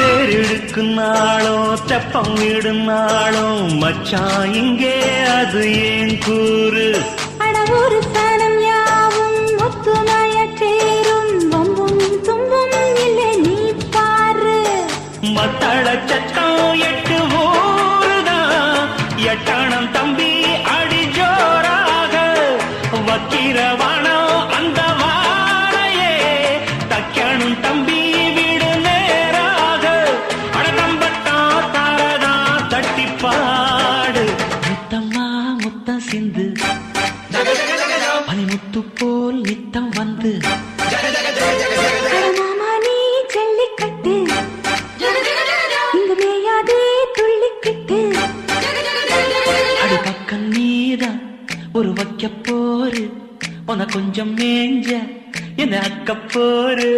தேரெடுக்கும் நாளும் தெப்பம் விடும் நாளும் மச்சான் இங்கே அது ஏன் கூறு? அட ஒரு சனம் யாவும் ஒத்துமைய சேரும் வம்பும் தும்பும் இல்லை நீ பாரு. மத்தள சட்டம் எட்டு ஊருதான் எட்டணம் தம்பி அடி ஜோராக. வக்கிரவானம் அந்த வாழையே தக்கணும் தம்பி பனிமுத்து போல் நித்தம் வந்து. மாமா நீ ஜல்லிக்கட்டு. இங்கு மேயாதே துள்ளிக்கிட்டு. அடி பக்கம் நீதான் ஒரு வைக்க போரு. உன கொஞ்சம் மேஞ்ச என்ன அக்க போரு.